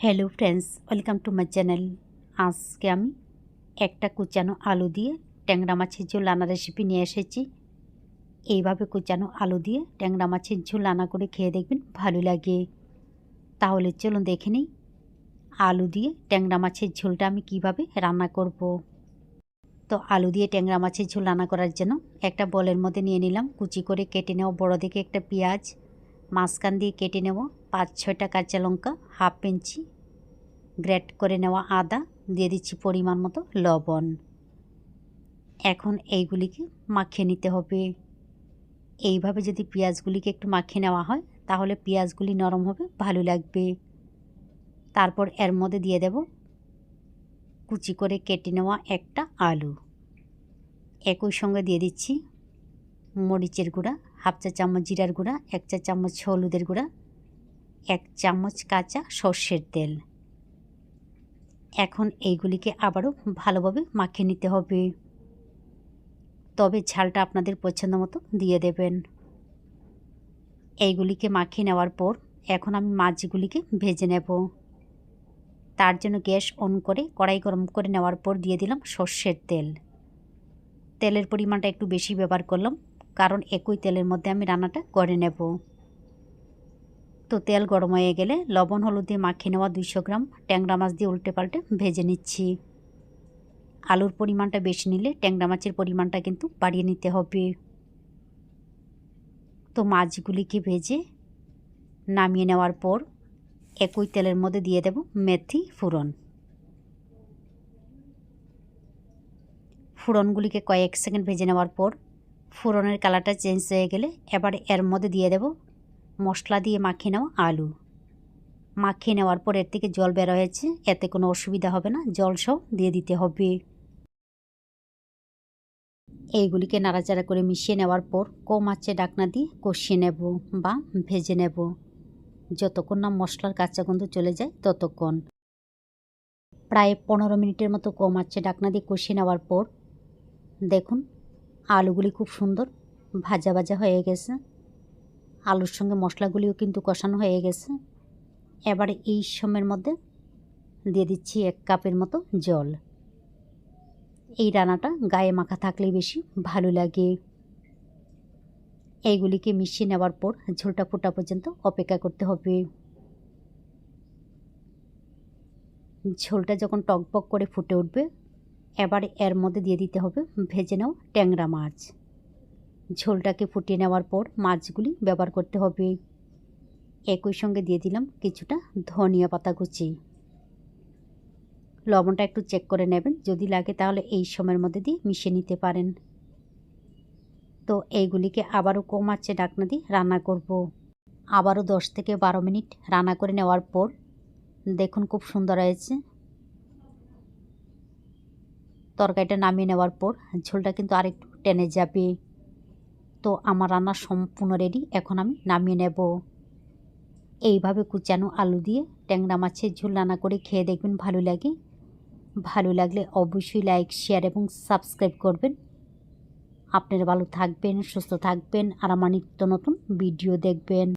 Hello friends welcome to my channel আজকে আমি একটা কুচানো আলু দিয়ে ট্যাংরা মাছের ঝোল রান্না রেসিপি নিয়ে এসেছি। এইভাবে কুচানো আলু দিয়ে ট্যাংরা মাছের ঝোল রান্না করে খেয়ে দেখবেন ভালো লাগে। তাহলে চলুন দেখে নিই আলু দিয়ে ট্যাংরা মাছের ঝোলটা আমি কীভাবে রান্না করব। তো আলু দিয়ে ট্যাংরা মাছের ঝোল রান্না করার জন্য একটা বলের মধ্যে নিয়ে নিলাম। কুচি করে কেটে নেওয়া বড়ো দিকে একটা পেঁয়াজ মাঝখান দিয়ে কেটে নেব। পাঁচ, ছয়টা কাঁচা লঙ্কা, হাফ ইঞ্চি গ্রেট করে নেওয়া আদা, দিয়ে দিচ্ছি পরিমাণ মতো লবণ। এখন এইগুলিকে মাখিয়ে নিতে হবে। এইভাবে যদি পেঁয়াজগুলিকে একটু মাখিয়ে নেওয়া হয়, তাহলে পেঁয়াজগুলি নরম হবে, ভালো লাগবে। তারপর এর মধ্যে দিয়ে দেব কুচি করে কেটে নেওয়া একটা আলু। একই সঙ্গে দিয়ে দিচ্ছি মরিচের গুঁড়া হাফ চা চামচ জিরার গুঁড়া, এক চা চামচ হলুদের গুঁড়া, এক চামচ কাঁচা সর্ষের তেল। এখন এইগুলিকে আবারও ভালোভাবে মাখিয়ে নিতে হবে। তবে ঝালটা আপনাদের পছন্দ মতো দিয়ে দেবেন। এইগুলিকে মাখিয়ে নেওয়ার পর এখন আমি মাছগুলিকে ভেজে নেব। তার জন্য গ্যাস অন করে কড়াই গরম করে নেওয়ার পর দিয়ে দিলাম সর্ষের তেল। তেলের পরিমাণটা একটু বেশি ব্যবহার করলাম। কারণ একই তেলের মধ্যে আমি রান্নাটা করে নেব। তো তেল গরম হয়ে গেলে লবণ, হলুদ দিয়ে মাখিয়ে নেওয়া দুইশো গ্রাম ট্যাংরা মাছ দিয়ে উল্টে পাল্টে ভেজে নিচ্ছি। আলুর পরিমাণটা বেশি নিলে ট্যাংরা মাছের পরিমাণটা কিন্তু বাড়িয়ে নিতে হবে। তো মাছগুলিকে ভেজে নামিয়ে নেওয়ার পর একই তেলের মধ্যে দিয়ে দেব মেথি ফুরন ফুরনগুলিকে কয়েক সেকেন্ড ভেজে নেওয়ার পর ফোড়নের কালারটা চেঞ্জ হয়ে গেলে এবার এর মধ্যে দিয়ে দেব মশলা দিয়ে মাখিয়ে নেওয়া আলু। মাখিয়ে নেওয়ার পর এর থেকে জল বের হয়েছে, এতে কোনো অসুবিধা হবে না, জল সব দিয়ে দিতে হবে। এইগুলিকে নাড়াচাড়া করে মিশিয়ে নেওয়ার পর কম আঁচে ডাকনা দিয়ে কষিয়ে নেব বা ভেজে নেব। যতক্ষণ না মশলার কাঁচা গন্ধ চলে যায় ততক্ষণ। প্রায় পনেরো মিনিটের মতো কম আঁচে ডাকনা দিয়ে কষিয়ে নেওয়ার পর দেখুন আলুগুলি খুব সুন্দর, ভাজা ভাজা হয়ে গেছে। আলুর সঙ্গে মশলাগুলিও কিন্তু কষানো হয়ে গেছে। এবারে এই সময়ের মধ্যে দিয়ে দিচ্ছি এক কাপের মতো জল। এই রান্নাটা গায়ে মাখা থাকলেই বেশি ভালো লাগে। এইগুলিকে মিশিয়ে নেওয়ার পর ঝোলটা ফোটা পর্যন্ত অপেক্ষা করতে হবে। ঝোলটা যখন টকবক করে ফুটে উঠবে এবার এর মধ্যে দিয়ে দিতে হবে, ভেজে নাও ট্যাংরা মাছ। ঝোলটাকে ফুটিয়ে নেওয়ার পর মাছগুলি ব্যবহার করতে হবে। একই সঙ্গে দিয়ে দিলাম কিছুটা ধনিয়া পাতা কুচি। লবণটা একটু চেক করে নেবেন, যদি লাগে তাহলে এই সময়ের মধ্যে দিয়ে মিশিয়ে নিতে পারেন। তো এইগুলিকে আবারও কম আছে ডাকনা দিয়ে রান্না করব। আবারও দশ থেকে বারো মিনিট রান্না করে নেওয়ার পর দেখুন খুব সুন্দর হয়েছে। তরকারিটা নামিয়ে নেওয়ার পর ঝোলটা কিন্তু আরেকটু টেনে যাবে। তো আমার রান্না সম্পূর্ণ রেডি এখন আমি নামিয়ে নেব। এইভাবে কুচানো আলু দিয়ে ট্যাংরা মাছের ঝোল রান্না করে খেয়ে দেখবেন ভালো লাগে। ভালো লাগলে অবশ্যই লাইক শেয়ার এবং সাবস্ক্রাইব করবেন। আপনারা ভালো থাকবেন, সুস্থ থাকবেন আর আমার নিত্য নতুন ভিডিও দেখবেন।